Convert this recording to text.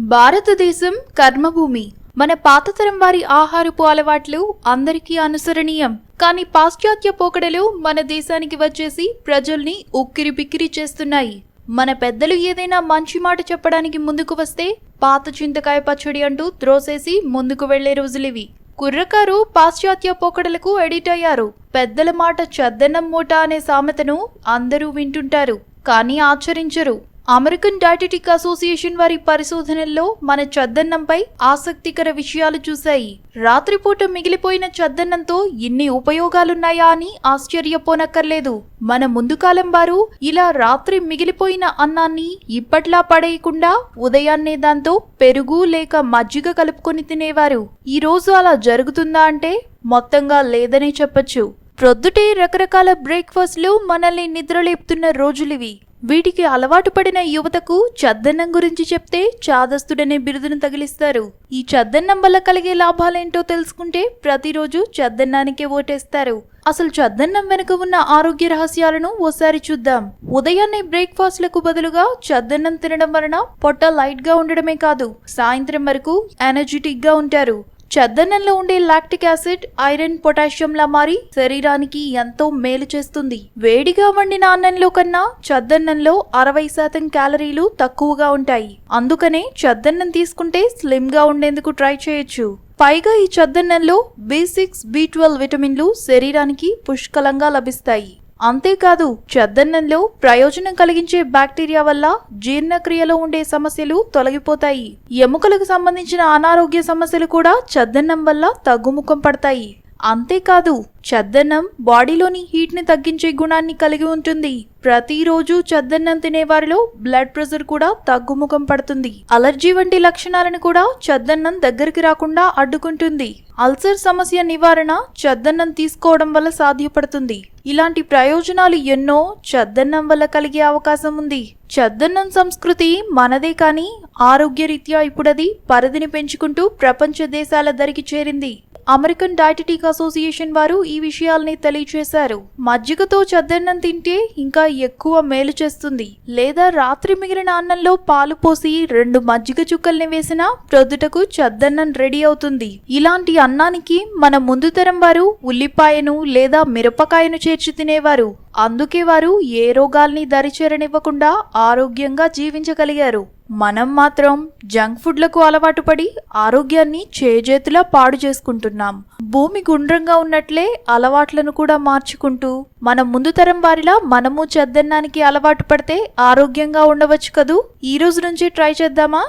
భారతదేశం కర్మభూమి. మన పాతతరం వారి ఆహారపు అలవాట్లు అందరికీ అనుసరణీయం. కానీ పాశ్చాత్య పోకడలు మన దేశానికి వచ్చేసి ప్రజల్ని ఉక్కిరి బిక్కిరి చేస్తున్నాయి. మన పెద్దలు ఏదైనా మంచి మాట చెప్పడానికి ముందుకు వస్తే పాత చింతకాయ పచ్చడి అంటూ త్రోసేసి ముందుకు వెళ్ళే రోజులివి. కుర్రకారు పాశ్చాత్య పోకడలకు ఎడిట్ అయ్యారు. పెద్దల మాట చెద్దనం మూట అనే సామెతను అందరూ వింటుంటారు కానీ ఆచరించరు. అమెరికన్ డయాటెటిక్ అసోసియేషన్ వారి పరిశోధనల్లో మన చద్దన్నంపై ఆసక్తికర విషయాలు చూశాయి. రాత్రిపూట మిగిలిపోయిన చద్దన్నంతో ఇన్ని ఉపయోగాలున్నాయా అని ఆశ్చర్యపోనక్కర్లేదు. మన ముందుకాలం వారు ఇలా రాత్రి మిగిలిపోయిన అన్నాన్ని ఇప్పట్లా పడేయకుండా ఉదయాన్నే దాంతో పెరుగు లేక మజ్జిగ కలుపుకొని తినేవారు. ఈరోజు అలా జరుగుతుందా అంటే మొత్తంగా లేదనే చెప్పొచ్చు. ప్రొద్దుటే రకరకాల బ్రేక్ఫాస్ట్లు మనల్ని నిద్రలేపుతున్న రోజులివి. వీటికి అలవాటు పడిన యువతకు చద్దన్నం గురించి చెప్తే చాదస్తుడనే బిరుదును తగిలిస్తారు. ఈ చద్దన్నం వల్ల కలిగే లాభాలేంటో తెలుసుకుంటే ప్రతిరోజు చద్దన్నానికే ఓటేస్తారు. అసలు చద్దన్నం వెనుక ఉన్న ఆరోగ్య రహస్యాలను ఓసారి చూద్దాం. ఉదయాన్నే బ్రేక్ఫాస్ట్లకు బదులుగా చద్దన్నం తినడం వలన పొట్ట లైట్గా ఉండడమే కాదు సాయంత్రం వరకు ఎనర్జెటిక్గా ఉంటారు. చద్దన్నంలో ఉండే లాక్టిక్ యాసిడ్ ఐరన్ పొటాషియంలా మారి శరీరానికి ఎంతో మేలు చేస్తుంది. వేడిగా వండిన అన్నంలో కన్నా చద్దన్నంలో అరవై శాతం క్యాలరీలు తక్కువగా ఉంటాయి. అందుకనే చద్దన్నం తీసుకుంటే స్లిమ్గా ఉండేందుకు ట్రై చేయొచ్చు. పైగా ఈ చద్దన్నంలో బి సిక్స్ బి ట్వెల్వ్ విటమిన్లు శరీరానికి పుష్కలంగా లభిస్తాయి. అంతేకాదు చెద్దన్నంలో ప్రయోజనం కలిగించే బ్యాక్టీరియా వల్ల జీర్ణక్రియలో ఉండే సమస్యలు తొలగిపోతాయి. ఎముకలకు సంబంధించిన అనారోగ్య సమస్యలు కూడా చెద్దన్నం వల్ల తగ్గుముఖం పడతాయి. అంతేకాదు చద్దన్నం బాడీలోని హీట్ని తగ్గించే గుణాన్ని కలిగి ఉంటుంది. ప్రతిరోజు చద్దన్నం తినేవారిలో బ్లడ్ ప్రెషర్ కూడా తగ్గుముఖం పడుతుంది. అలర్జీ వంటి లక్షణాలను కూడా చద్దన్నం దగ్గరికి రాకుండా అడ్డుకుంటుంది. అల్సర్ సమస్య నివారణ చద్దన్నం తీసుకోవడం వల్ల సాధ్యపడుతుంది. ఇలాంటి ప్రయోజనాలు ఎన్నో చద్దన్నం వల్ల కలిగే అవకాశం ఉంది. చద్దన్నం సంస్కృతి మనదే కానీ ఆరోగ్యరీత్యా ఇప్పుడది పరిధిని పెంచుకుంటూ ప్రపంచ దేశాల ధరికి చేరింది. అమెరికన్ డైటెటిక్ అసోసియేషన్ వారు ఈ విషయాల్ని తెలియచేశారు. మజ్జిగతో చద్దన్నం తింటే ఇంకా ఎక్కువ మేలు చేస్తుంది. లేదా రాత్రి మిగిలిన అన్నంలో పాలు పోసి రెండు మజ్జిగ చుక్కల్ని వేసినా ప్రొద్దుటకు చద్దన్నం రెడీ అవుతుంది. ఇలాంటి అన్నానికి మన ముందు తరం వారు ఉల్లిపాయను లేదా మిరపకాయను చేర్చి తినేవారు. అందుకే వారు ఏ రోగాల్ని దరిచేరనివ్వకుండా ఆరోగ్యంగా జీవించగలిగారు. మనం మాత్రం జంక్ ఫుడ్లకు అలవాటు పడి ఆరోగ్యాన్ని చేజేతులా పాడు చేసుకుంటున్నాం. భూమి గుండ్రంగా ఉన్నట్లే అలవాట్లను కూడా మార్చుకుంటూ మన ముందు తరం వారిలా మనము చద్దన్నానికి అలవాటు పడితే ఆరోగ్యంగా ఉండవచ్చు కదూ? ఈ రోజు నుంచి ట్రై చేద్దామా?